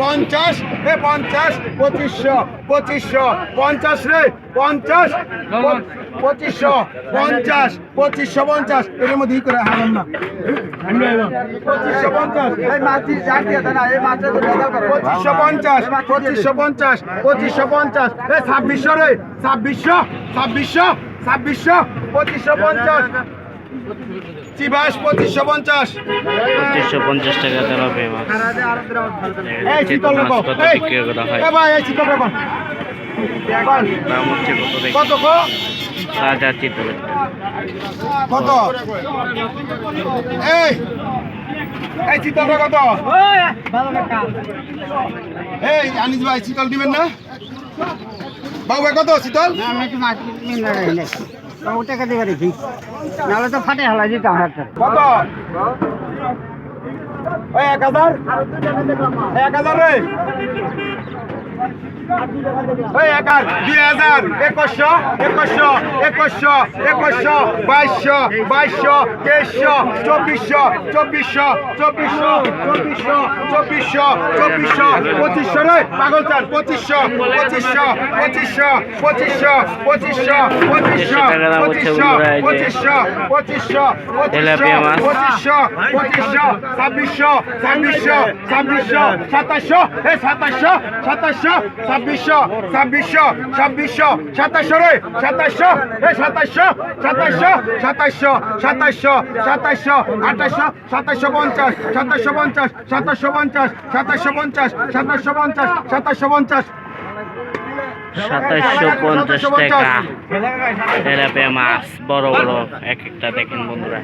পঞ্চাশ এ পঞ্চাশ পঁচিশশো পঁচিশশো পঞ্চাশ রে পঞ্চাশ পঁচিশশো পঞ্চাশ পঁচিশশো পঞ্চাশ। এর মধ্যে করে হারাম না। পঁচিশশো পঞ্চাশ। পঁচিশশো পঞ্চাশ পঁচিশশো পঞ্চাশ পঁচিশশো পঞ্চাশ। এ ছাব্বিশশো রে ছাব্বিশশো ছাব্বিশশো ছাব্বিশশো পঁচিশশো পঞ্চাশ। চিবাস পঁচিশশো পঞ্চাশ। পঁচিশশো পঞ্চাশ টাকা তেলাপিয়া মাছ। এই শীতল মাছ রাখো কত বিক্রি করা হয়। এ ভাই এই শীতল রাখো দাম হচ্ছে কত দেখি। কত গো? রাজা চিতল। কত? এই এই শীতলটা কত এই আনিস ভাই শীতল দিবেন না? বাবু ভাই কত শীতল ও টাকা দিয়ে রেখি নাহলে তো ফাটে হালা দিতাম হাত কত? ওই এক হাজার? এক হাজার রে। দুই হাজার একুশশো একুশশো একুশশো একুশশো বাইশশো বাইশশো তেইশশো চব্বিশশো চব্বিশশো চব্বিশশো চব্বিশশো চব্বিশশো চব্বিশশো পঁচিশশো রে পাগল চান পঁচিশশো পঁচিশশো পঁচিশশো পঁচিশশো পঁচিশশো পঁচিশশো পঁচিশশো পঁচিশশো পঁচিশশো। পঁচিশশো পঁচিশশো ছাব্বিশশো ছাব্বিশশো ছাব্বিশশো সাতাশশো এ সাতাশশো সাতাশশো ছাব্বিশশো ছাব্বিশশো ছাব্বিশশো সাতাশশো রে, সাতাশশো, এ সাতাশশো সাতাশশো সাতাশশো সাতাশশো সাতাশশো, আঠাশশো, সাতাশশো পঞ্চাশ সাতাশশো পঞ্চাশ সাতাশশো পঞ্চাশ সাতাশশো পঞ্চাশ সাতাশশো পঞ্চাশ সাতাশশো পঞ্চাশ। সাতাশশো পঞ্চাশ টাকা। তেলাপিয়া মাছ, বড় বড় এক একটা দেখেন বন্ধুরা।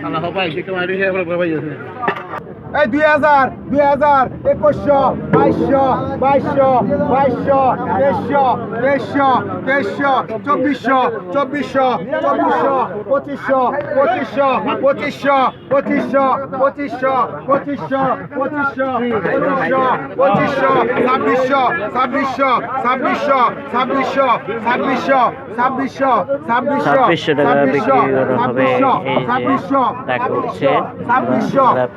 এই দুই হাজার দুই হাজার, একুশশো, বাইশশো বাইশশো বাইশশো তেইশশো তেইশশো তেইশশো চব্বিশশো চব্বিশশো চব্বিশশো, পঁচিশশো পঁচিশশো পঁচিশশো পঁচিশশো পঁচিশশো পঁচিশশো পঁচিশশো পঁচিশশো পঁচিশশো, ছাব্বিশশো ছাব্বিশশো ছাব্বিশশো ছাব্বিশশো ছাব্বিশশো ছাব্বিশশো ছাব্বিশশো ছাব্বিশশো টাকা বিক্রি করা হবে এই যে।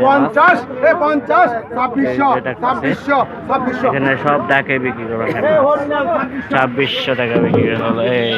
পঞ্চাশ পঞ্চাশ ছাব্বিশশো। ছাব্বিশশো ছাব্বিশশো। এখানে সব ডাকে বিক্রি করা ছাব্বিশশো। টাকা বিক্রি করা হলো এই